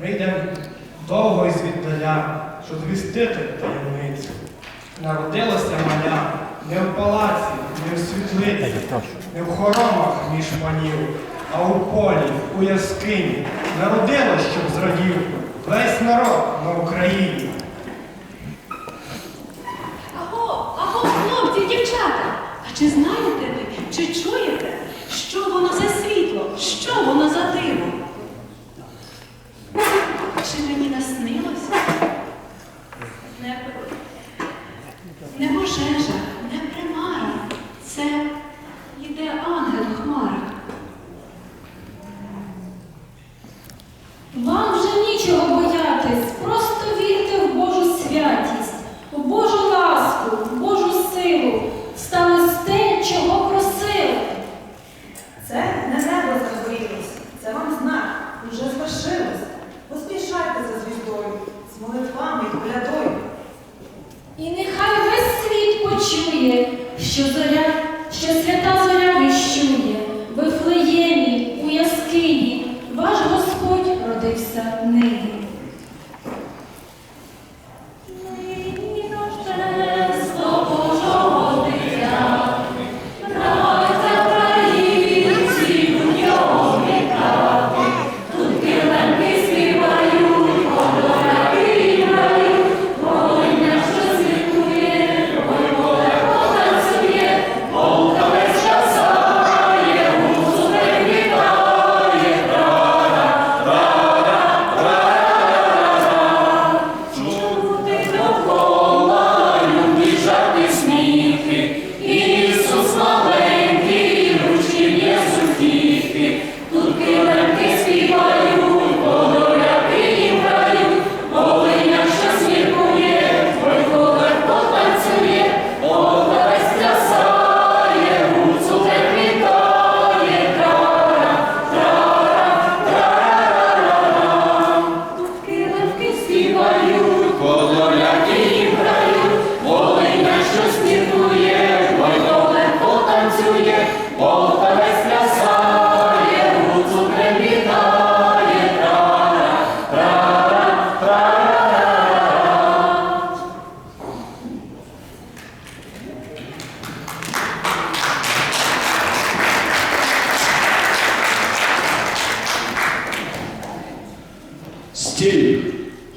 Ми йдемо довго і звіддаля, щоб звістити таємницю. Народилася маля не в палаці, не в світлиці, не в хоромах між панів, а у полі, у яскині. Народилась, щоб зрадів весь народ на Україні. Нині. Нині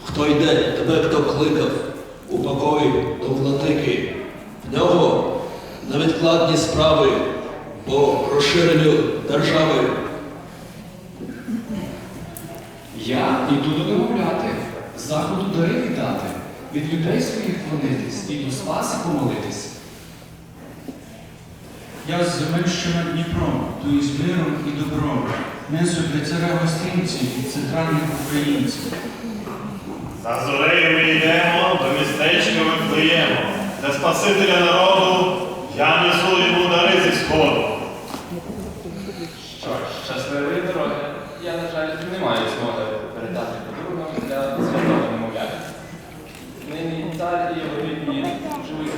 хто йде, тебе хто кликав, у покої до владики. В нього невідкладні справи по розширенню держави. Я йду домовляти, заходу дари віддати, від людей своїх клонитись і до спаси помолитись. Я з земель, що над Дніпром, тую з миром і добром, несу для царя гостинці від центральних українців. За зорею ми йдемо до містечка Вифлеєму, де Спасителя народу я несу йому дари зі сходу. Що ж, щасливої дороги. Я, на жаль, не маю змоги передати подарунок для святого немовляти. Нині цар і його рідні живуть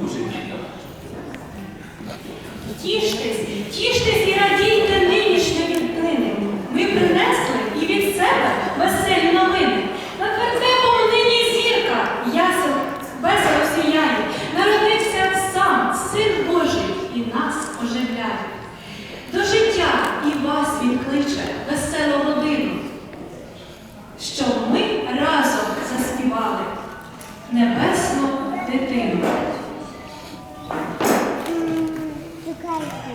дуже бідно. Тіштесь, тіштесь, Щоб ми разом заспівали небесну дитину.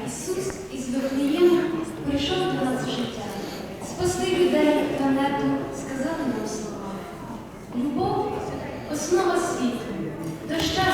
Ісус із Вифлеєм прийшов до нас в життя, спасти людей, планету, сказали нам слова. Любов основа світу, доща